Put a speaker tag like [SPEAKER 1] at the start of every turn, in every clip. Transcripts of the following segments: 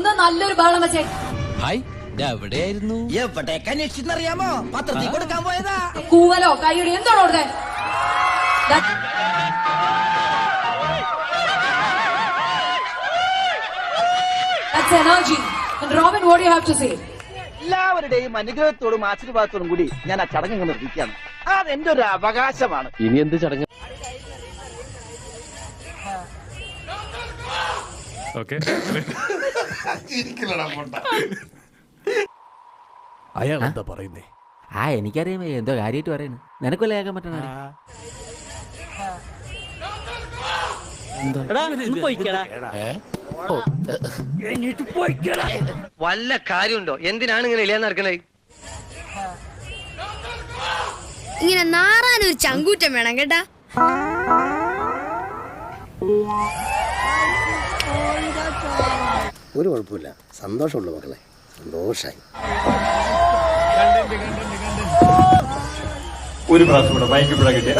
[SPEAKER 1] ഒന്ന് നല്ലൊരു ബഹളം വെച്ചേ.
[SPEAKER 2] ഹായ് എവിടെയായിരുന്നു?
[SPEAKER 3] എവിടേക്ക് അന്വേഷിച്ചെന്നറിയാമോ? പത്രത്തിൽ കൊടുക്കാൻ പോയതാ.
[SPEAKER 1] കൂവലോ കൈയടി എന്താണോ അവിടെ That's energy. And Robin, what do you have to say?
[SPEAKER 3] എല്ലാവരുടെയും അനുഗ്രഹത്തോടും ആശീർവാദത്തോടും കൂടി ഞാൻ ആ ചടങ്ങ് നിർദ്ദിക്കുകയാണ് അതെന്റെ ഒരു അവകാശമാണ്.
[SPEAKER 4] ഇനി എന്ത് ചടങ്ങ്?
[SPEAKER 5] ഓക്കെ
[SPEAKER 6] അയാൾ എന്താ പറയുന്നേ?
[SPEAKER 7] ആ എനിക്കറിയാം. എന്തോ കാര്യമായിട്ട് പറയുന്നു നിനക്കല്ലേ കേൾക്കാൻ പറ്റണ
[SPEAKER 8] വല്ല കാര്യമുണ്ടോ? എന്തിനാണ് ഇങ്ങനെ ഇല്ലാന്ന് നടക്കണേ?
[SPEAKER 9] ഇങ്ങനെ നാറാനൊരു ചങ്കൂറ്റം വേണം കേട്ടാ?
[SPEAKER 6] ഒരു കുഴപ്പമില്ല. സന്തോഷമുള്ളൂ മക്കളെ. സന്തോഷായി.
[SPEAKER 5] ഒരു പ്രാവശ്യം കൂടെ കിട്ടിയ.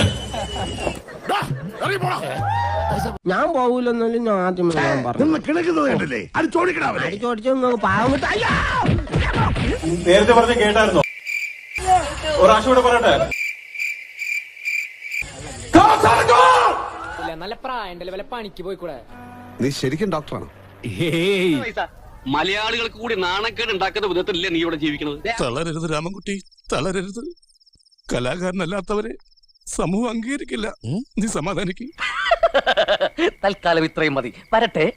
[SPEAKER 3] ഞാൻ പോകൂലെന്നാലും ഞാൻ ആദ്യം ഞാൻ പറഞ്ഞു. പാവം കിട്ടാ.
[SPEAKER 5] നേരത്തെ പറഞ്ഞ കേട്ടായിരുന്നോ? ഒരു പ്രാവശ്യം കൂടെ പറയട്ടെ.
[SPEAKER 8] നല്ല പ്രായണ്ടല്ലേ വല്ല പണിക്ക് പോയിക്കൂടെ?
[SPEAKER 6] നീ ശരിക്കും ഡോക്ടറാണ്
[SPEAKER 4] മലയാളികൾക്ക് കൂടി നാണക്കേട് ഉണ്ടാക്കുന്ന വിധത്തിലല്ലേ നീ ഇവിടെ ജീവിക്കുന്നത്?
[SPEAKER 10] തളരരുത് രാമൻകുട്ടി തളരരുത്. കലാകാരനല്ലാത്തവരെ സമൂഹം അംഗീകരിക്കില്ല. നീ സമാധാനിക്കും.
[SPEAKER 8] തൽക്കാലം ഇത്രയും മതി. വരട്ടെ.